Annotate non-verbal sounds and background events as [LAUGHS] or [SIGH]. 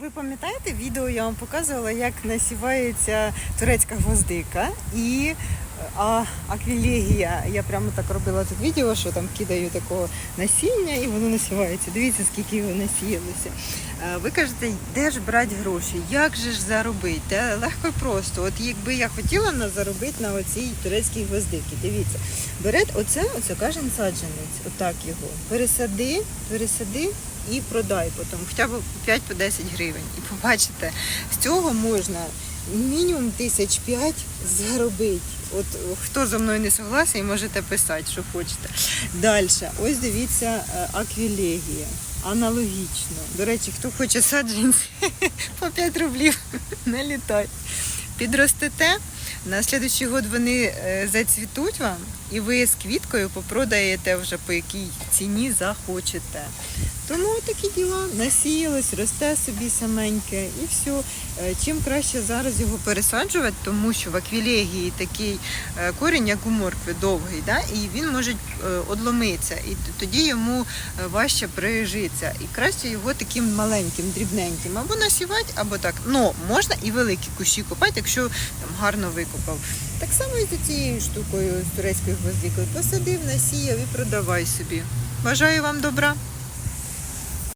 Ви пам'ятаєте відео, я вам показувала, як насівається турецька гвоздика і а, аквілегія. Я прямо так робила тут відео, що там кидаю такого насіння і воно насівається. Дивіться, скільки його насіялося. Е, Ви кажете, де ж брати гроші? Як же ж заробити? Легко і просто. От якби я хотіла на заробити на оцій турецькій гвоздики. Дивіться, берет оце, оце кожен саджанець, отак його. Пересади, пересади і продай потім, хоча б 5 по 10 гривень. І побачите, з цього можна мінімум тисяч п'ять заробити. От хто зо мною не согласен, можете писати, що хочете. Далі, ось дивіться, е, аквілегія. Аналогічно. До речі, хто хоче саджанці [LAUGHS] по 5 рублів, [LAUGHS] налітай. Підростете, на слідуючий год вони е, зацвітуть вам, і ви з квіткою попродаєте вже по якій ціні захочете. Тому такі діла насіялось, росте собі саменьке і все. Чим краще зараз його пересаджувати, тому що в аквілегії такий е, корінь, як у моркви, довгий, да? і він може е, одломитися, і тоді йому е, важче прижитися. І краще його таким маленьким, дрібненьким, або насівати, або так. Ну, можна і великі кущі купати, якщо там гарно викопав. Так само і за цією штукою з турецькою гвоздикою. Посадив, насіяв і продавай собі. Бажаю вам добра.